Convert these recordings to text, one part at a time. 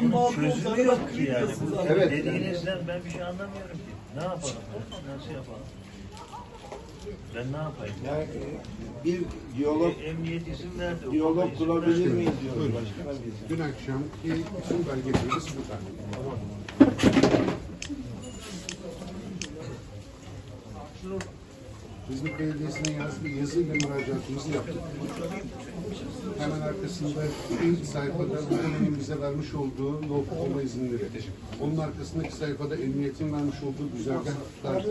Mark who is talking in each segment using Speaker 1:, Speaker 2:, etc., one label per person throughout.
Speaker 1: Makul
Speaker 2: Çözümü yok ki yani. Bu
Speaker 3: Evet.
Speaker 2: dediğinizden ben bir şey anlamıyorum ki. Ne yapalım? Nasıl yapalım? Ben ne yapayım?
Speaker 4: Yani bir diyalog
Speaker 2: E, Emniyet izin verdi.
Speaker 4: diyalog kurabilir miyiz diyoruz başkanım biz.
Speaker 3: Dün akşamki bütün belgelerimiz burada. İzmit Belediyesi'ne yazılı yazıyla müracaatımızı yaptık. Hemen arkasında ilk sayfada bu bize vermiş olduğu yol tutulma izinleri. Onun arkasındaki sayfada emniyetin vermiş olduğu güzergahlar.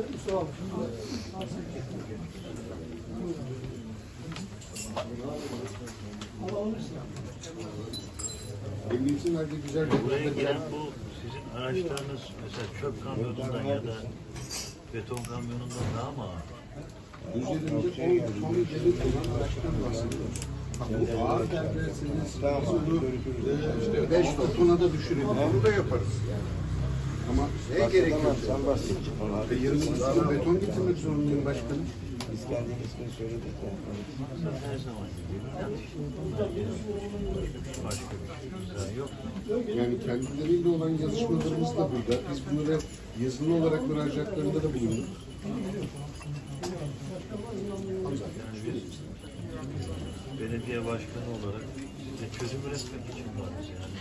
Speaker 3: Emniyetin verdiği
Speaker 2: Buraya
Speaker 3: güzergahlarda
Speaker 2: giren bu sizin araçlarınız mesela çöp kamyonundan ya da beton kamyonundan daha mı ağır?
Speaker 3: Üzerinde 10 ton gelip olan araçtan bahsediyoruz. Ha, Bu ağır derlerseniz bunu 5 tona da düşürelim. Onu da yaparız. Ama ne gerekiyor?
Speaker 4: Sen.
Speaker 3: E, yarın üstüne beton getirmek zorundayım başkanım.
Speaker 4: Biz kendi ismini.
Speaker 3: Yani kendileriyle olan yazışmalarımız da burada. Biz bunlara yazılı olarak müracaatlarında da bulunduk.
Speaker 2: Yani biz belediye başkanı olarak size çözüm üretmek için varız yani.